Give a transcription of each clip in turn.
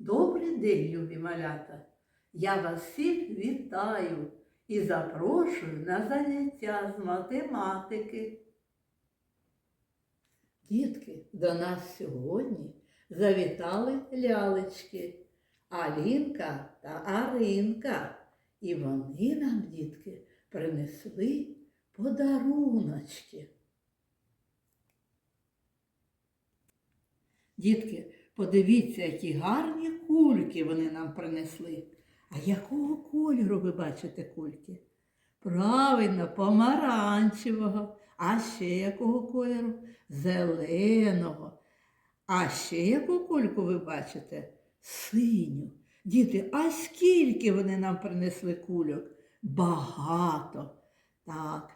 Добрий день, любі малята! Я вас всіх вітаю і запрошую на заняття з математики. Дітки, до нас сьогодні завітали лялечки Алінка та Аринка. І вони нам, дітки, принесли подаруночки. Дітки, подивіться, які гарні кульки вони нам принесли. А якого кольору ви бачите кульки? Правильно, помаранчевого. А ще якого кольору? Зеленого. А ще яку кульку ви бачите? Синю. Діти, а скільки вони нам принесли кульок? Багато. Так.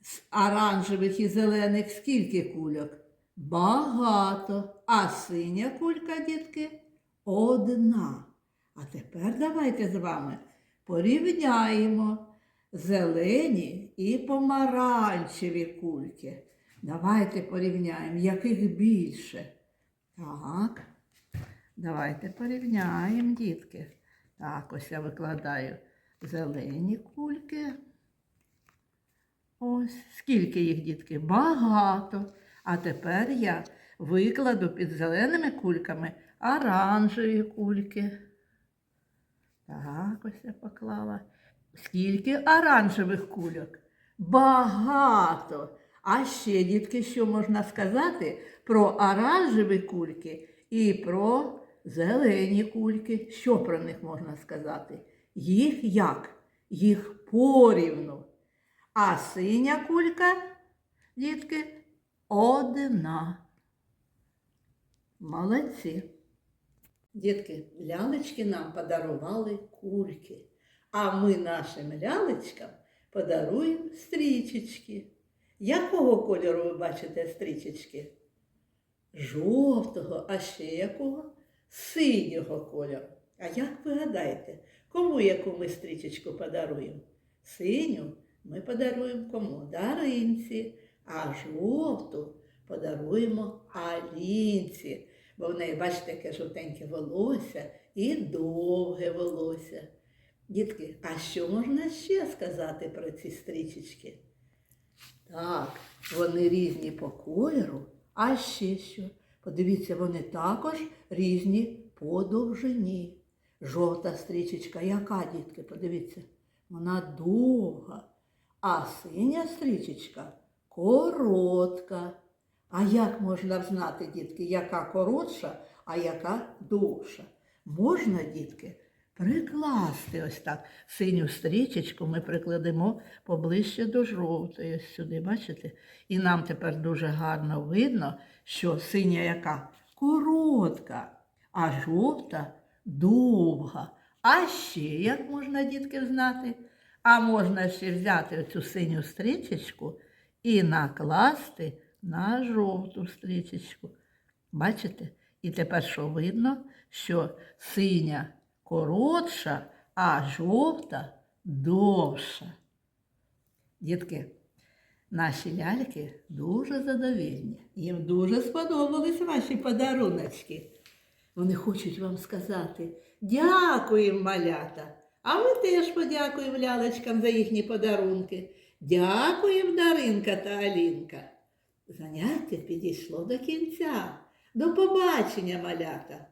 З оранжевих і зелених скільки кульок? Багато. А синя кулька, дітки, одна. А тепер давайте з вами порівняємо зелені і помаранчеві кульки. Давайте порівняємо, яких більше. Так. Давайте порівняємо, дітки. Так, ось я викладаю зелені кульки. Ось, скільки їх, дітки? Багато. А тепер я викладу під зеленими кульками оранжеві кульки. Так, ось я поклала. Скільки оранжевих кульок? Багато. А ще, дітки, що можна сказати про оранжеві кульки і про зелені кульки? Що про них можна сказати? Їх як? Їх порівну. А синя кулька, дітки, одна. Молодці. Дітки, лялечки нам подарували кульки, а ми нашим лялечкам подаруємо стрічечки. Якого кольору ви бачите стрічечки? Жовтого, а ще якого? Синього кольору. А як ви гадаєте, кому яку ми стрічечку подаруємо? Синю ми подаруємо кому? Даринці, а жовту подаруємо Алінці. Бо в неї, бачите, таке жовтеньке волосся і довге волосся. Дітки, а що можна ще сказати про ці стрічечки? Так, вони різні по кольору, а ще що? Подивіться, вони також різні по довжині. Жовта стрічечка, яка, дітки, подивіться, вона довга, а синя стрічечка коротка. А як можна знати, дітки, яка коротша, а яка довша? Можна, дітки, прикласти ось так. Синю стрічечку ми прикладемо поближче до жовтої, ось сюди, бачите? І нам тепер дуже гарно видно, що синя яка коротка, а жовта довга. А ще як можна, дітки, знати? А можна ще взяти оцю синю стрічечку і накласти на жовту стрічечку. Бачите? І тепер що видно, що синя коротша, а жовта довша. Дітки, наші ляльки дуже задовільні. Їм дуже сподобались ваші подаруночки. Вони хочуть вам сказати дякуємо, малята. А ми теж подякуємо лялечкам за їхні подарунки. Дякуємо, Даринка та Алінка. Заняття підійшло до кінця. До побачення, малята!